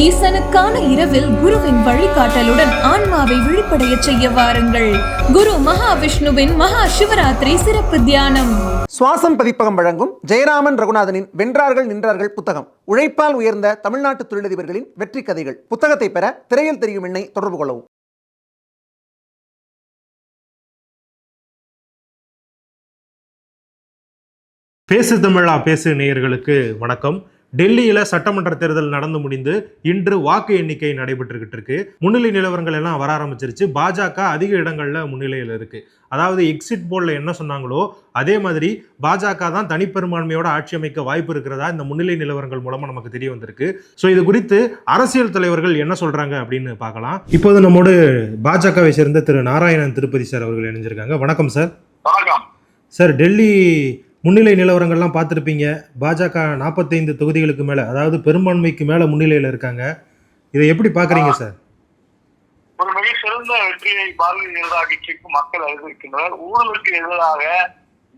ஈசனுக்கான இரவில் குருவின் வழிகாட்டலுடன் ஆன்மாவை விழிப்படைய செய்ய வாருங்கள். குரு மகாவிஷ்ணுவின் மகா சிவராத்திரி சிறப்பு தியானம். சுவாசம் பதிப்பகம் வழங்கும் ஜெயராமன் ரகுநாதனின் வென்றார்கள் நின்றார்கள் புத்தகம். உழைப்பால் உயர்ந்த தமிழ்நாட்டு தொழிலதிபர்களின் வெற்றி கதைகள். புத்தகத்தை பெற திரையில் தெரியும் எண்ணை தொடர்பு கொள்ளவும். பேசு தமிழா பேசு நேயர்களுக்கு வணக்கம். டெல்லியில சட்டமன்ற தேர்தல் நடந்து முடிந்து இன்று வாக்கு எண்ணிக்கை நடைபெற்றுக்கிட்டு இருக்கு. முன்னிலை நிலவரங்கள் எல்லாம் வர ஆரம்பிச்சிருச்சு. பாஜக அதிக இடங்கள்ல முன்னிலையில் இருக்கு. அதாவது எக்ஸிட் போல்ல என்ன சொன்னாங்களோ அதே மாதிரி பாஜக தான் தனிப்பெரும்பான்மையோட ஆட்சி அமைக்க வாய்ப்பு இருக்கிறதா இந்த முன்னிலை நிலவரங்கள் மூலமா நமக்கு தெரிய வந்திருக்கு. ஸோ இது குறித்து அரசியல் தலைவர்கள் என்ன சொல்றாங்க அப்படின்னு பார்க்கலாம். இப்போது நம்மோடு பாஜகவை சேர்ந்த திரு நாராயணன் திருப்பதி சார் அவர்கள் இணைஞ்சிருக்காங்க. வணக்கம் சார். வணக்கம். சார் டெல்லி முன்னிலை நிலவரங்கள்லாம் பார்த்துருப்பீங்க. பாஜக நாற்பத்தைந்து தொகுதிகளுக்கு மேலே அதாவது பெரும்பான்மைக்கு மேலே முன்னிலையில் இருக்காங்க. இதை எப்படி பார்க்குறீங்க சார்? ஒரு மிக சிறந்த வெற்றியை பாரதிய ஜனதா கட்சிக்கு மக்கள் அறிவிக்கின்றனர். ஊழலுக்கு எதிராக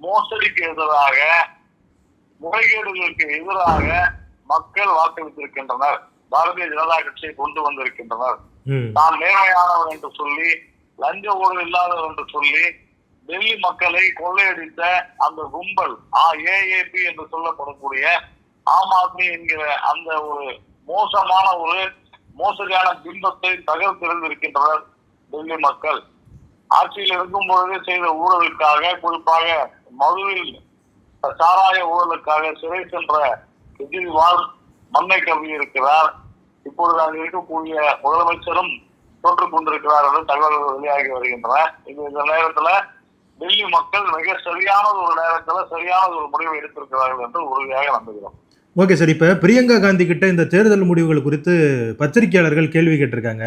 மோசடிக்கு எதிராக முறைகேடுகளுக்கு எதிராக மக்கள் வாக்களித்திருக்கின்றனர். பாரதிய ஜனதா கட்சியை கொண்டு வந்திருக்கின்றனர். தான் நேர்மையானவர் என்று சொல்லி லஞ்ச ஊழல் இல்லாதவர் என்று சொல்லி டெல்லி மக்களை கொள்ளையடித்த அந்த கும்பல் ஏஏபி என்று சொல்லப்படக்கூடிய ஆம் ஆத்மி என்கிற அந்த ஒரு மோசமான ஒரு மோசடியான பிம்பத்தை தகர்த்திருந்திருக்கின்றனர் டெல்லி மக்கள். ஆட்சியில் இருக்கும் பொழுது செய்த ஊழலுக்காக குறிப்பாக மதுவில் சாராய ஊழலுக்காக சிறை சென்ற கெஜ்ரிவால் மண்ணை கவி இருக்கிறார் இப்பொழுது அங்கு இருக்கக்கூடிய முதலமைச்சரும் தோற்றுக் கொண்டிருக்கிறார் என்று தகவல்கள் வெளியாகி வருகின்றன. இந்த நேரத்தில் டெல்லி மக்கள் மிக சரியான ஒரு நேரத்துல சரியான ஒரு முடிவை எடுத்திருக்கிறார்கள் என்று உறுதியாக நம்புகிறோம். ஓகே சார் இப்போ பிரியங்கா காந்தி கிட்ட இந்த தேர்தல் முடிவுகள் குறித்து பத்திரிகையாளர்கள் கேள்வி கேட்டிருக்காங்க.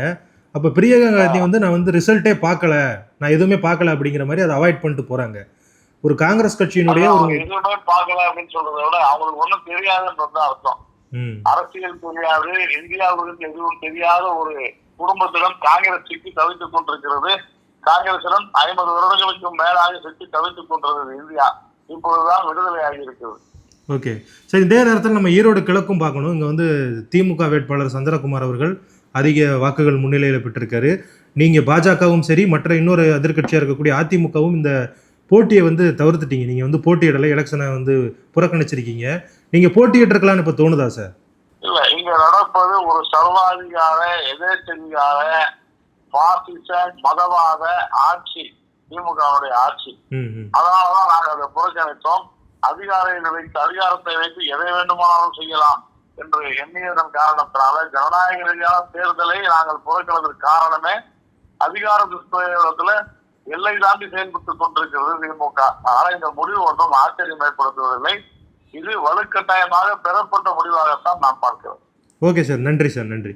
அப்போ பிரியங்கா காந்தி வந்து நான் வந்து ரிசல்ட்டே பார்க்கல. நான் எதுவுமே பார்க்கல அப்படிங்கிற மாதிரி அதை அவாய்ட் பண்ணிட்டு போறாங்க. ஒரு காங்கிரஸ் கட்சியினுடைய ஒரு எதுவுமே பார்க்கல அப்படின்னு சொல்றதை விட அவங்களுக்கு ஒண்ணும் தெரியாதுன்றது அர்த்தம். அரசியல் தெரியாது இந்தியாவுக்கு எதுவும் தெரியாத ஒரு குடும்பத்திடம் காங்கிரஸ் சிக்கி தவித்துக் கொண்டிருக்கிறது. காங்கிரசிடம் ஐம்பது வருடங்களுக்கும் மேலாக சிக்கி தவித்துக் கொண்டிருக்கிறது இந்தியா. இப்பொழுதுதான் விடுதலை ஆகியிருக்கிறது ஓகே. சரி இதே நேரத்தில் நம்ம ஈரோடு கிழக்கும் பார்க்கணும். இங்கே வந்து திமுக வேட்பாளர் சந்திரகுமார் அவர்கள் அதிக வாக்குகள் முன்னிலையில் பெற்றிருக்காரு. நீங்கள் பாஜகவும் சரி மற்ற இன்னொரு எதிர்க்கட்சியாக இருக்கக்கூடிய அதிமுகவும் இந்த போட்டியை வந்து தவிர்த்துட்டீங்க. நீங்கள் வந்து போட்டியிடலை எலெக்ஷனை வந்து புறக்கணிச்சிருக்கீங்க. நீங்கள் போட்டியிட்டிருக்கலாம்னு இப்போ தோணுதா சார்? இல்ல இங்க நடப்பது ஒரு சர்வாதிகார எதேச்சதிகார பாசிச மதவாத ஆட்சி திமுகவுடைய ஆட்சி. அதனாலதான் நாங்கள் அதை புறக்கணித்தோம். அதிகாரிகளை வைத்து அதிகாரத்தை வைத்து எதை வேண்டுமானாலும் செய்யலாம் என்று எண்ணியதன் காரணத்தினால ஜனநாயக ரீதியான தேர்தலை நாங்கள் புறக்கணித்ததற்கு காரணமே அதிகார துஷ்பிரயோகத்துல எல்லை தாண்டி செயல்பட்டுக் கொண்டிருக்கிறது திமுக. அதனால இந்த முடிவு ஒன்றும் ஆச்சரியம் ஏற்படுத்துவதில்லை. இது வலுக்கட்டாயமாக பெறப்பட்ட முடிவாகத்தான் நான் பார்க்கிறேன் ஓகே சார். நன்றி சார். நன்றி.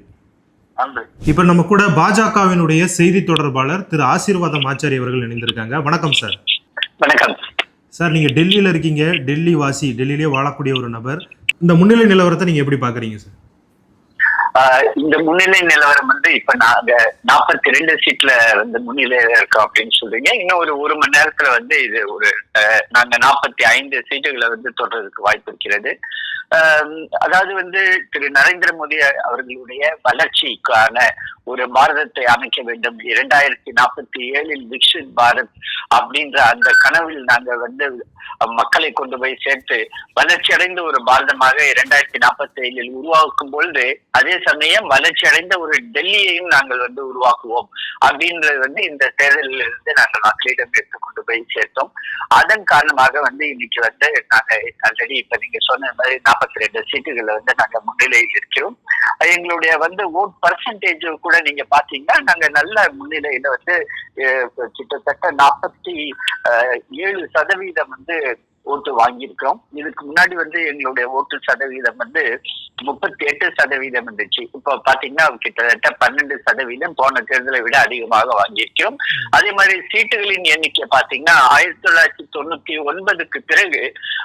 இப்போ நம்ம கூட பாஜகவினுடைய செய்தி தொடர்பாளர் திரு ஆசீர்வாதம் ஆச்சாரி அவர்கள் இணைந்திருக்காங்க. வணக்கம் சார். வணக்கம். சார் நீங்க டெல்லியில இருக்கீங்க. டெல்லி வாசி டெல்லியிலே வாழக்கூடிய ஒரு நபர். இந்த முன்னிலை நிலவரத்தை நீங்க எப்படி பாக்குறீங்க சார்? இந்த முன்னிலை நிலவரம் வந்து இப்ப நாங்க நாற்பத்தி ரெண்டு சீட்ல வந்து முன்னிலையில இருக்கோம் அப்படின்னு சொல்றீங்க. இன்னும் ஒரு ஒரு மணி நேரத்துல வந்து இது ஒரு நாங்க நாற்பத்தி ஐந்து சீட்டுகளை வந்து தொடர்றதுக்கு வாய்ப்பு இருக்கிறது. ஆஹ் அதாவது வந்து திரு நரேந்திர மோடி அவர்களுடைய வளர்ச்சிக்கான ஒரு பாரதத்தை அமைக்க வேண்டும். இரண்டாயிரத்தி நாற்பத்தி ஏழில் விக்ஷித் பாரத் அப்படின்ற அந்த கனவில் நாங்க வந்து மக்களை கொண்டு போய் சேர்த்து வளர்ச்சி அடைந்த ஒரு பாரதமாக இரண்டாயிரத்தி நாற்பத்தி ஏழில் உருவாக்கும் பொழுது அதே சமயம் வளர்ச்சி அடைந்த ஒரு டெல்லியையும் நாங்கள் வந்து உருவாக்குவோம் அப்படின்றது வந்து இந்த தேர்தலில் இருந்து நாங்கள் மக்களிடம் எடுத்து கொண்டு போய் சேர்த்தோம். அதன் காரணமாக வந்து இன்னைக்கு வந்து நாங்க ஆல்ரெடி இப்ப நீங்க சொன்ன மாதிரி நாற்பத்தி ரெண்டு சீட்டுகளை வந்து நாங்க முன்னிலையில் இருக்கிறோம். எங்களுடைய வந்து ஓட் பர்சன்டேஜ் கூட நீங்க பாத்தீங்கன்னா நாங்க நல்ல முன்னிலையில வந்து கிட்டத்தட்ட நாற்பத்தி ஏழு சதவீதம் வந்து ஓட்டு வாங்கியிருக்கிறோம். இதுக்கு முன்னாடி வந்து எங்களுடைய ஓட்டு சதவீதம் வந்து முப்பத்தி எட்டு சதவீதம் இருந்துச்சு. இப்போ பாத்தீங்கன்னா கிட்டத்தட்ட பன்னெண்டு சதவீதம் போன தேர்தலை விட அதிகமாக வாங்கியிருக்கிறோம். அதே மாதிரி சீட்டுகளின் எண்ணிக்கை பாத்தீங்கன்னா ஆயிரத்தி தொள்ளாயிரத்தி தொண்ணூத்தி ஒன்பதுக்கு பிறகு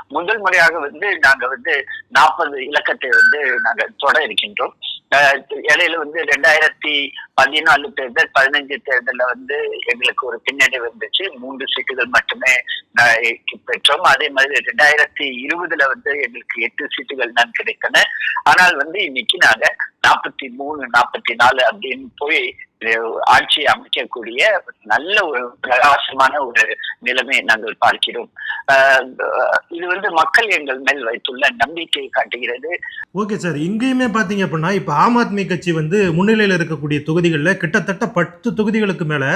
முதல் முறையாக வந்து நாங்க வந்து நாற்பது இலக்கத்தை வந்து நாங்க தொட இருக்கின்றோம். இடையில வந்து ரெண்டாயிரத்தி பதினாலு தேர்தல் பதினஞ்சு தேர்தலில் வந்து எங்களுக்கு ஒரு பின்னடைவு இருந்துச்சு. மூன்று சீட்டுகள் மட்டுமே பெற்றோம். அதே மாதிரி ரெண்டாயிரத்தி இருபதுல வந்து எங்களுக்கு எட்டு சீட்டுகள் தான் கிடைத்தன. ஆனால் வந்து இன்னைக்கு நாங்க நாற்பத்தி மூணு நாற்பத்தி நாலு அப்படின்னு போய் ஆட்சி அமைக்கக்கூடிய நல்ல ஒரு பிரகாசமான ஒரு நிலைமையை நாங்கள் பார்க்கிறோம். இது வந்து மக்கள் எங்கள் மேல் வைத்துள்ள நம்பிக்கையை காட்டுகிறது. ஓகே சார் இங்கேயுமே பார்த்தீங்க அப்படின்னா இப்போ ஆம் ஆத்மி கட்சி வந்து முன்னிலையில் இருக்கக்கூடிய தொகுதிகளில் கிட்டத்தட்ட பத்து தொகுதிகளுக்கு மேலே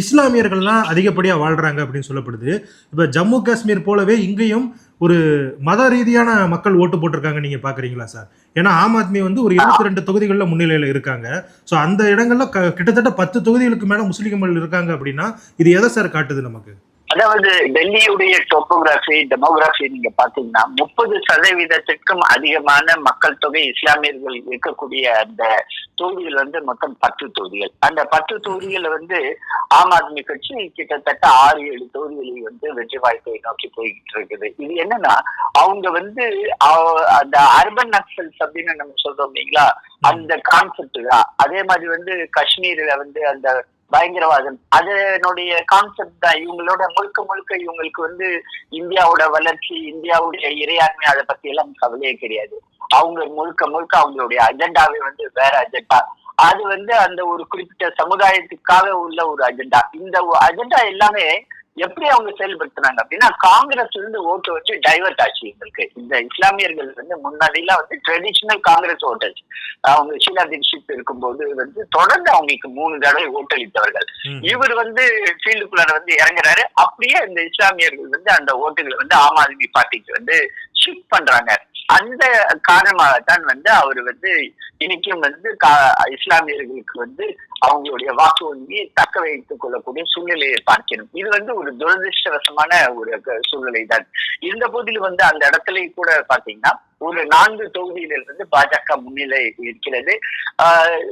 இஸ்லாமியர்கள்லாம் அதிகப்படியாக வாழ்கிறாங்க அப்படின்னு சொல்லப்படுது. இப்போ ஜம்மு காஷ்மீர் போலவே இங்கேயும் ஒரு மத ரீதியான மக்கள் ஓட்டு போட்டிருக்காங்க நீங்க பாக்குறீங்களா சார்? ஏன்னா ஆம் ஆத்மி வந்து ஒரு இருபத்தி ரெண்டு தொகுதிகளில் முன்னிலையில் இருக்காங்க. ஸோ அந்த இடங்கள்ல க கிட்டத்தட்ட பத்து தொகுதிகளுக்கு மேலே முஸ்லீம்கள் இருக்காங்க அப்படின்னா இது எதை சார் காட்டுது நமக்கு? அதாவது டெல்லியுடைய டோப்போகிராஃபி டெமோகிராஃபி நீங்க பாத்தீங்கன்னா முப்பது சதவீதத்திற்கும் அதிகமான மக்கள் தொகை இஸ்லாமியர்கள் இருக்கக்கூடிய அந்த தொகுதிகள் வந்து மொத்தம் பத்து தொகுதிகள். அந்த பத்து தொகுதிகள் வந்து ஆம் ஆத்மி கட்சி கிட்டத்தட்ட ஆறு ஏழு தொகுதிகளில் வந்து வெற்றி வாய்ப்பை நோக்கி போய்கிட்டு இருக்குது. இது என்னன்னா அவங்க வந்து அந்த அர்பன் நக்சல்ஸ் அப்படின்னு நம்ம சொல்றோம் இல்லைங்களா? அந்த கான்செப்ட் தான். அதே மாதிரி வந்து காஷ்மீர்ல வந்து அந்த பயங்கரவாதம். அதனுடைய கான்செப்ட் தான். இவங்களோட முழுக்க முழுக்க இவங்களுக்கு வந்து இந்தியாவோட வளர்ச்சி இந்தியாவுடைய இறையாண்மை அதை பத்தி எல்லாம் கவலையே கிடையாது. அவங்க முழுக்க முழுக்க அவங்களுடைய அஜெண்டாவே வந்து வேற அஜெண்டா அது வந்து அந்த ஒரு குறிப்பிட்ட சமுதாயத்துக்காக உள்ள ஒரு அஜெண்டா இந்த அஜெண்டா எல்லாமே எப்படி அவங்க செயல்படுத்துனாங்க அப்படின்னா காங்கிரஸ்ல இருந்து ஓட்டு வச்சு டைவர்ட் ஆச்சு எங்களுக்கு. இந்த இஸ்லாமியர்கள் வந்து முன்னாடிலாம் வந்து ட்ரெடிஷனல் காங்கிரஸ் ஓட்டர்ஸ் அவங்க ஷீலா தீட்சித் இருக்கும்போது வந்து தொடர்ந்து அவங்களுக்கு மூணு தடவை ஓட்டளித்தவர்கள். இவர் வந்து ஃபீல்டுக்குள்ளார வந்து இறங்குறாரு. அப்படியே இந்த இஸ்லாமியர்கள் வந்து அந்த ஓட்டுகளை வந்து ஆம் ஆத்மி பார்ட்டிக்கு வந்து ஷிஃப்ட் பண்றாங்க. அந்த காரணமாகத்தான் வந்து அவர் வந்து இன்னைக்கும் வந்து கா- இஸ்லாமியர்களுக்கு வந்து அவங்களுடைய வாக்கு வங்கியை தக்க வைத்துக் கொள்ளக்கூடிய சூழ்நிலையை பார்க்கணும் இது வந்து ஒரு துரதிருஷ்டவசமான ஒரு சூழ்நிலை தான். இருந்த போதிலும் வந்து அந்த இடத்துல கூட பாத்தீங்கன்னா ஒரு நான்கு தொகுதியிலிருந்து பாஜக முன்னிலை இருக்கிறது. ஆஹ்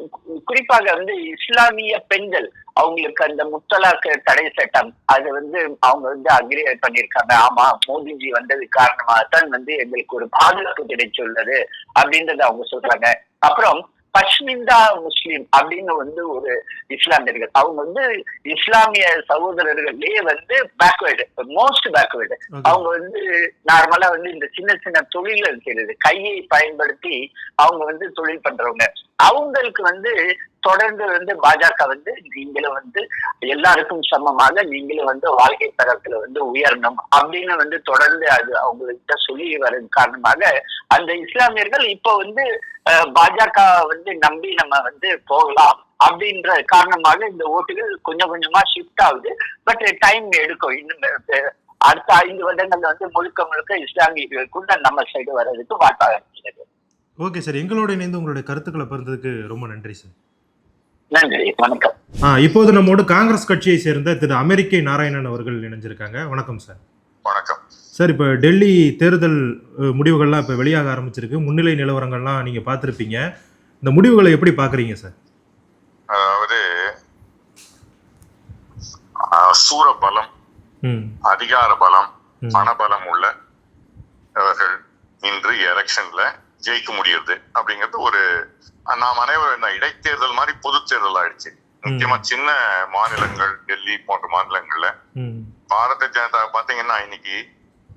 குறிப்பாக வந்து இஸ்லாமிய பெண்கள் அவங்களுக்கு அந்த முத்தலாக்கு தடை சட்டம் அது வந்து அவங்க வந்து அக்ரி பண்ணியிருக்காங்க. ஆமா மோடிஜி வந்தது காரணமாகத்தான் வந்து எங்களுக்கு ஒரு பாதுகாப்பு கிடைச்சுள்ளது அப்படின்றத அவங்க சொல்றாங்க. அப்புறம் பஷ்மிந்தா முஸ்லிம் அப்படின்னு வந்து ஒரு இஸ்லாமியர்கள். அவங்க வந்து இஸ்லாமிய சகோதரர்களே வந்து பேக்வேர்டு மோஸ்ட் பேக்வேர்டு அவங்க வந்து நார்மலா வந்து இந்த சின்ன சின்ன தொழில் இருக்கிறது கையை பயன்படுத்தி அவங்க வந்து தொழில் பண்றவங்க. அவங்களுக்கு வந்து தொடர்ந்து வந்து பாஜக வந்து நீங்களும் வந்து எல்லாருக்கும் சமமாக நீங்களும் வந்து வாழ்க்கை தரத்துல வந்து உயரணும் அப்படின்னு வந்து தொடர்ந்து அது அவங்ககிட்ட சொல்லி வர காரணமாக அந்த இஸ்லாமியர்கள் இப்போ வந்து பாஜக வந்து நம்பி நம்ம வந்து போகலாம் அப்படின்ற காரணமாக இந்த ஓட்டுகள் கொஞ்சம் கொஞ்சமா ஷிஃப்ட் ஆகுது. பட் டைம் எடுக்கும். இன்னும் அடுத்த ஐந்து வருடங்கள்ல வந்து முழுக்க முழுக்க இஸ்லாமியர்களுக்குள்ள நம்ம சைடு வர்றதுக்கு வாய்ப்பாக இருக்கிறது. ஓகே சார் எங்களோட இணைந்து உங்களுடைய கருத்துக்களை பிறந்ததுக்கு ரொம்ப நன்றி சார் நன்றி வணக்கம். ஆ இப்போது நம்மோடு காங்கிரஸ் கட்சியை சேர்ந்த திரு அமெரிக்கை நாராயணன் அவர்கள் இணைஞ்சிருக்காங்க. வணக்கம் சார். வணக்கம். சார் இப்போ டெல்லி தேர்தல் முடிவுகள்லாம் இப்போ வெளியாக ஆரம்பிச்சிருக்கு. முன்னிலை நிலவரங்கள்லாம் நீங்கள் பார்த்துருப்பீங்க. இந்த முடிவுகளை எப்படி பார்க்குறீங்க சார்? அதாவது சூர பலம் ம். அதிகார பலம் ம். பணபலம் உள்ள அவர்கள் இன்று எலெக்ஷன்ல ஜெயிக்க முடியுது அப்படிங்கிறது ஒரு நாம் அனைவரும் இடைத்தேர்தல் மாதிரி பொது தேர்தல் ஆயிடுச்சு. முக்கியமா சின்ன மாநிலங்கள் டெல்லி போன்ற மாநிலங்கள்ல பாரதிய ஜனதா பாத்தீங்கன்னா இன்னைக்கு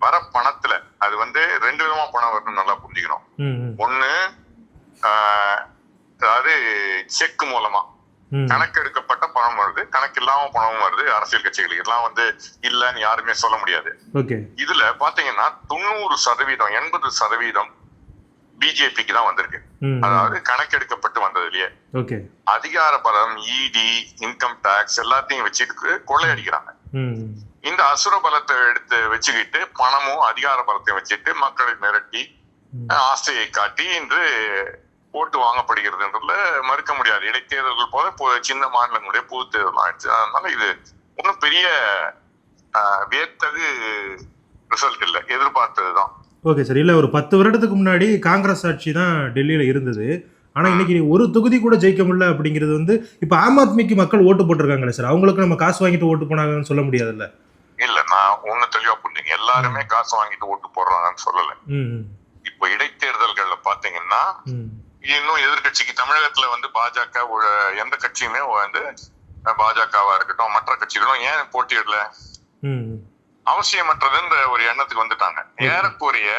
வர பணத்துல அது வந்து ரெண்டு விதமா பணம் வரணும் நல்லா புரிஞ்சுக்கணும். ஒண்ணு அதாவது செக் மூலமா ம். கணக்கெடுக்கப்பட்ட பணம் வருது கணக்கு இல்லாம பணமும் வருது அரசியல் கட்சிகளுக்கு. எல்லாம் வந்து இல்லைன்னு யாருமே சொல்ல முடியாது. இதுல பாத்தீங்கன்னா தொண்ணூறு சதவீதம் எண்பது சதவீதம் பிஜேபிக்கு தான் வந்திருக்கு. அதாவது கணக்கெடுக்கப்பட்டு வந்ததுலயே. அதிகார பலம் இடி இன்கம் டாக்ஸ் எல்லாத்தையும் வச்சுட்டு கொள்ளையடிக்கிறாங்க. இந்த அசுர பலத்தை எடுத்து வச்சுக்கிட்டு பணமும் அதிகார பலத்தையும் வச்சுட்டு மக்களை மிரட்டி ஆசையை காட்டி இன்று ஓட்டு வாங்கப்படுகிறதுன்றதுல மறுக்க முடியாது. இடைத்தேர்தல்கள் போல சின்ன மாநிலங்களுடைய பொது தேர்தல் ஆயிடுச்சு. அதனால இது ஒன்றும் பெரிய வியத்தகு ரிசல்ட் இல்லை. எதிர்பார்த்ததுதான். ஓகே சார் இல்லை ஒரு பத்து வருடத்துக்கு முன்னாடி காங்கிரஸ் ஆட்சி தான் டெல்லியில் இருந்தது. ஆனால் இன்னைக்கு ஒரு தொகுதி கூட ஜெயிக்க முடியல அப்படிங்கிறது வந்து இப்போ ஆம் ஆத்மிக்கு மக்கள் ஓட்டு போட்டிருக்காங்களே சார் அவங்களுக்கு நம்ம காசு வாங்கிட்டு ஓட்டு போனாங்கன்னு சொல்ல முடியாதுல்ல? இல்ல நான் ஒண்ணு தெளிவா புரிஞ்சுங்க எல்லாருமே காசு வாங்கிட்டு ஓட்டு போடுறாங்கன்னு சொல்லல. இப்போ இடைத்தேர்தல்கள்ல பாத்தீங்கன்னா இன்னும் எதிர்க்கட்சிக்கு தமிழகத்துல வந்து பாஜக எந்த கட்சியுமே வந்து பாஜகவா இருக்கட்டும் மற்ற கட்சிகளும் ஏன் போட்டியிடல? அவசியமற்றதுன்ற ஒரு எண்ணத்துக்கு வந்துட்டாங்க. ஏறக்குறைய.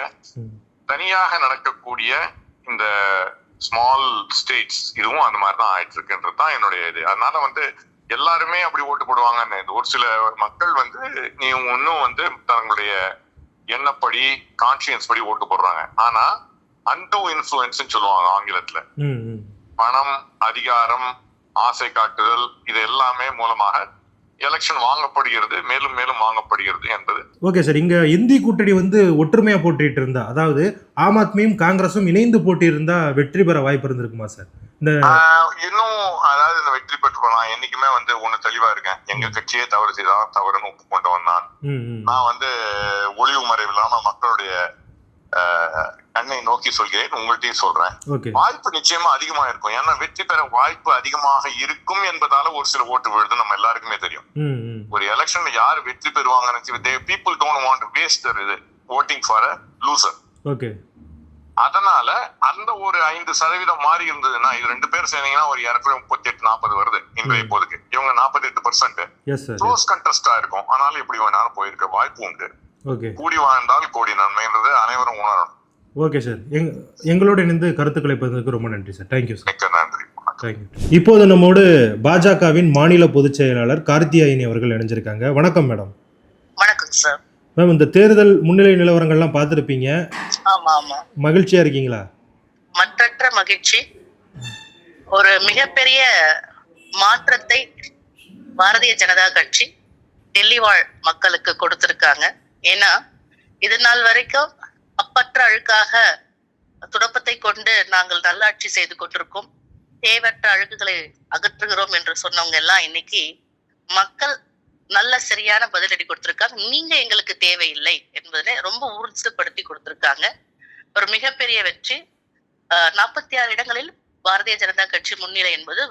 தனியாக நடக்கக்கூடிய இந்த ஸ்மால் ஸ்டேட்ஸ் இதுவும் அந்த மாதிரி தான் ஆயிட்டு இருக்குன்றது தான் என்னுடைய இது. அதனால வந்து எல்லாருமே அப்படி ஓட்டு போடுவாங்கன்னு ஒரு சில மக்கள் வந்து நீ இன்னும் வந்து தங்களுடைய எண்ணப்படி கான்சியன்ஸ் படி ஓட்டு போடுறாங்க. ஆனா அன்டூ இன்ஃபுளுன்ஸ் சொல்லுவாங்க ஆங்கிலத்துல. பணம் அதிகாரம் ஆசை காட்டுதல் இது எல்லாமே மூலமாக எலெக்ஷன் வாங்கப்படுகிறது மேலும் மேலும் வாங்கப்படுகிறது என்பது ஓகே சார் இங்க இந்தி கூட்டணி வந்து ஒற்றுமையா போட்டிட்டு இருந்தா அதாவது ஆம் ஆத்மியும் காங்கிரஸும் இணைந்து போட்டியிருந்தா வெற்றி பெற வாய்ப்பு இருந்திருக்குமா சார் இந்த இன்னும் அதாவது இந்த வெற்றி பெற்று போலாம் என்னைக்குமே வந்து ஒண்ணு தெளிவா இருக்கேன். எங்க கட்சியே தவறு செய்தான் தவறுன்னு ஒப்புக்கொண்டவன் நான். நான் வந்து ஒளிவு மறைவு இல்லாம மக்களுடைய கண்ணை நோக்கி சொல்கிறேன் உங்கள்கிட்டயும் சொல்றேன். வாய்ப்பு நிச்சயமா அதிகமா இருக்கும். ஏன்னா வெற்றி பெற வாய்ப்பு அதிகமாக இருக்கும் என்பதால ஒரு சில ஓட்டு விழுது நம்ம எல்லாருக்குமே தெரியும். ஒரு எலெக்ஷன்ல யார் வெற்றி பெறுவாங்கன்னு பீப்புள் டோன்ட் வாண்ட் வேஸ்ட் இது voting for a loser okay. அதனால அந்த ஒரு ஐந்து சதவீதம் மாறி இருந்ததுன்னா இது ரெண்டு பேர் சேர்ந்தீங்கன்னா ஒரு ஏறக்குறைய முப்பத்தி எட்டு நாற்பது வருது இன்றைய இப்போதைக்கு இவங்க நாற்பத்தி எட்டு பர்சன்ட் க்ளோஸ் கண்டஸ்டா இருக்கும். ஆனாலும் எப்படி வேணாலும் போயிருக்க வாய்ப்பு உண்டு. ஓகே. கூடி வாழ்ந்தால் கோடி நன்மைன்றது அனைவரும் உணரணும். Okay sir. எங் எங்களோட இணைந்து கருத்துக்களை பகிர்ந்ததுக்கு ரொம்ப நன்றி சார். தேங்க்யூ சார் மிக்க நன்றி. தேங்க்யூ இப்போது நம்மோடு பாஜகவின் மாநில பொதுச் செயலாளர் கார்த்தியாயினி அவர்கள் இணைஞ்சிருக்காங்க. வணக்கம் மேடம். வணக்கம் சார் மேம் இந்த தேர்தல் முன்னிலை நிலவரங்கள்லாம் பார்த்துருப்பீங்க. ஆமா ஆமா. மகிழ்ச்சியா இருக்கீங்களா? மற்றற்ற மகிழ்ச்சி. ஒரு மிகப்பெரிய மாற்றத்தை பாரதிய ஜனதா கட்சி டெல்லி வாழ் மக்களுக்கு கொடுத்திருக்காங்க. ஏன்னா இது நாள் வரைக்கும் அப்பற்ற அழுக்காக துடப்பத்தை கொண்டு நாங்கள் நல்லாட்சி செய்து கொண்டிருக்கோம் தேவையற்ற அழுக்குகளை அகற்றுகிறோம் என்று சொன்னவங்க எல்லாம் இன்னைக்கு மக்கள் நல்ல சரியான பதிலடி கொடுத்திருக்காங்க. நீங்க எங்களுக்கு தேவையில்லை என்பதை ரொம்ப உறுதிப்படுத்தி கொடுத்திருக்காங்க. ஒரு மிகப்பெரிய வெற்றி. நாற்பத்தி ஆறு இடங்களில் பாரதிய ஜனதா கட்சி முன்னிலை என்பது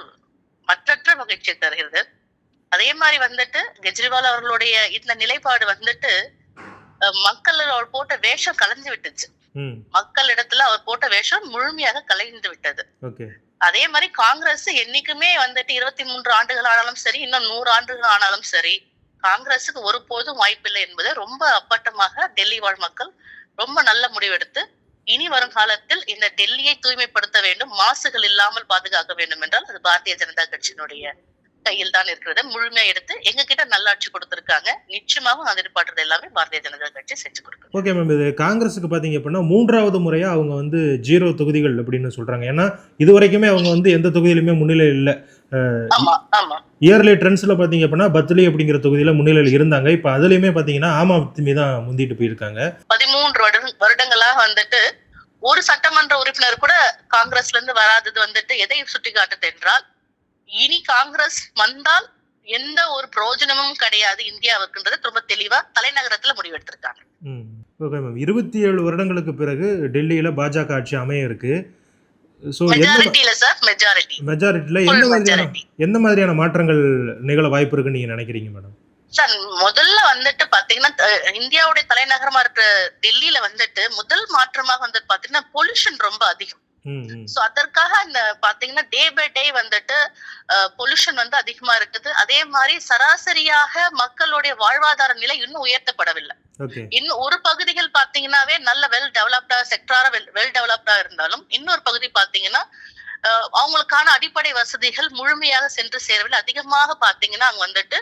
மற்றற்ற மகிழ்ச்சியை தருகிறது. அதே மாதிரி வந்துட்டு கெஜ்ரிவால் அவர்களுடைய இந்த நிலைப்பாடு வந்துட்டு மக்கள் அவர் போட்ட வேஷம் கலைஞ்சு விட்டுச்சு. மக்கள் இடத்துல அவர் போட்ட வேஷம் முழுமையாக கலைந்து விட்டது. அதே மாதிரி காங்கிரஸ் என்னைக்குமே வந்துட்டு இருபத்தி மூன்று ஆண்டுகள் ஆனாலும் சரி இன்னும் நூறு ஆண்டுகள் ஆனாலும் சரி காங்கிரஸுக்கு ஒருபோதும் வாய்ப்பில்லை என்பதை ரொம்ப அப்பட்டமாக டெல்லி வாழ் மக்கள் ரொம்ப நல்ல முடிவெடுத்து இனி வரும் காலத்தில் இந்த டெல்லியை தூய்மைப்படுத்த வேண்டும் மாசுகள் இல்லாமல் பாதுகாக்க வேண்டும் என்றால் அது பாரதிய ஜனதா கட்சியினுடைய கையில் தான் இருக்கிறது முழுமையா எடுத்து எங்க கிட்ட நல்லாட்சி கொடுத்திருக்காங்க. நிச்சயமாக அந்த எதிர்பார்த்தது எல்லாமே பாரதிய ஜனதா கட்சி செஞ்சு கொடுக்கும். ஓகே மேம் இது காங்கிரஸுக்கு பார்த்தீங்க அப்படின்னா மூன்றாவது முறையா அவங்க வந்து ஜீரோ தொகுதிகள் அப்படின்னு சொல்றாங்க. ஏன்னா இது வரைக்குமே அவங்க வந்து எந்த தொகுதியிலுமே முன்னிலை இல்லை. ஆமா ஆமா. இயர்லி ட்ரெண்ட்ஸில் பார்த்தீங்க அப்படின்னா பத்லி அப்படிங்கிற தொகுதியில் முன்னிலையில் இருந்தாங்க. இப்போ அதுலேயுமே பார்த்தீங்கன்னா ஆம் தான் முந்திட்டு போயிருக்காங்க. பதிமூன்று வருட- வருடங்களாக வந்துட்டு ஒரு சட்டமன்ற உறுப்பினர் கூட காங்கிரஸ்ல இருந்து வராதது வந்துட்டு எதை சுட்டி காட்டுது என்றால் இனி காங்கிரஸ் வந்தால் எந்த ஒரு பிரயோஜனமும் கிடையாது இந்தியாவுக்குன்றது ரொம்ப தெளிவா தலைநகரத்துல முடிவெடுத்திருக்காங்க. ஓகே மேம் இருபத்தி ஏழு வருடங்களுக்கு பிறகு டெல்லியில் பாஜக ஆட்சி அமைய இருக்கு. மெஜாரிட்டியில எந்த மாதிரியான. எந்த மாதிரியான மாற்றங்கள் நிகழ வாய்ப்பு இருக்குன்னு நீங்கள் நினைக்கிறீங்க மேடம் சார் முதல்ல வந்துட்டு பாத்தீங்கன்னா இந்தியாவுடைய தலைநகரமா இருக்கிற டெல்லியில வந்துட்டு முதல் மாற்றமாக வந்துட்டு பாத்தீங்கன்னா பொல்யூஷன் ரொம்ப அதிகம். சோ அதற்காக இந்த பாத்தீங்கன்னா டே பை டே வந்துட்டு பொல்யூஷன் வந்து அதிகமா இருக்குது. அதே மாதிரி சராசரியாக மக்களுடைய வாழ்வாதார நிலை இன்னும் உயர்த்தப்படவில்லை. இன்னும் ஒரு பகுதிகள் பாத்தீங்கன்னாவே நல்ல வெல் டெவலப்டா செக்டாரா வெல் டெவலப்டா இருந்தாலும் இன்னொரு பகுதி பாத்தீங்கன்னா அவங்களுக்கான அடிப்படை வசதிகள் முழுமையாக சென்று சேரவில்லை. அதிகமாக பாத்தீங்கன்னா அங்க வந்துட்டு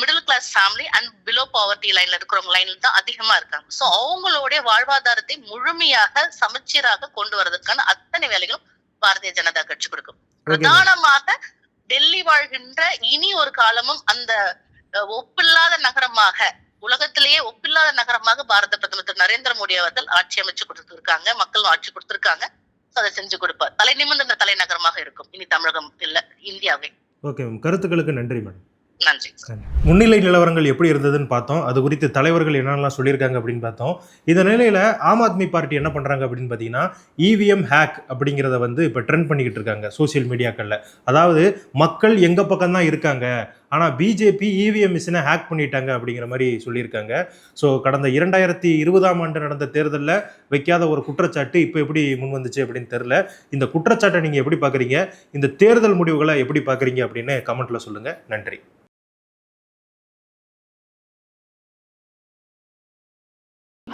middle class family and below poverty லைன்ல இருக்கிறவங்க லைன்ல தான் அதிகமா இருக்காங்க. சோ அவங்களுடைய வாழ்வாதாரத்தை முழுமையாக சமச்சீராக கொண்டு வரதுக்கான அத்தனை வேலைகளும் பாரதிய ஜனதா கட்சி கொடுக்கும். பிரதானமாக டெல்லி வாழ்கின்ற இனி ஒரு காலமும் அந்த ஒப்பில்லாத நகரமாக உலகத்திலேயே ஒப்பில்லாத நகரமாக பாரத பிரதமர் திரு நரேந்திர மோடி அவர்கள் ஆட்சி அமைச்சு கொடுத்திருக்காங்க. மக்களும் ஆட்சி கொடுத்திருக்காங்க. அதை செஞ்சு கொடுப்பார். தலை நிமிர்ந்த தலைநகரமாக இருக்கும். இனி தமிழகம் இல்ல இந்தியாவே. ஓகே மேம் கருத்துக்களுக்கு நன்றி மேடம். நன்றி. முன்னிலை நிலவரங்கள் எப்படி இருந்ததுன்னு பார்த்தோம். அது குறித்து தலைவர்கள் என்னென்னலாம் சொல்லியிருக்காங்க அப்படின்னு பார்த்தோம். இந்த நிலையில் ஆம் ஆத்மி பார்ட்டி என்ன பண்ணுறாங்க அப்படின்னு பார்த்தீங்கன்னா இவிஎம் ஹேக் அப்படிங்கிறத வந்து இப்போ ட்ரெண்ட் பண்ணிக்கிட்டு இருக்காங்க சோஷியல் மீடியாக்களில் அதாவது மக்கள் எங்கள் பக்கம் தான் இருக்காங்க? ஆனால் பிஜேபி இவிஎம் மிஷினை ஹேக் பண்ணிட்டாங்க அப்படிங்கிற மாதிரி சொல்லியிருக்காங்க. ஸோ கடந்த இரண்டாயிரத்தி இருபதாம் ஆண்டு நடந்த தேர்தலில் வைக்காத ஒரு குற்றச்சாட்டு இப்போ எப்படி முன் வந்துச்சு அப்படின்னு தெரில இந்த குற்றச்சாட்டை நீங்கள் எப்படி பார்க்குறீங்க? இந்த தேர்தல் முடிவுகளை எப்படி பார்க்குறீங்க அப்படின்னு கமெண்ட்டில் சொல்லுங்கள் நன்றி.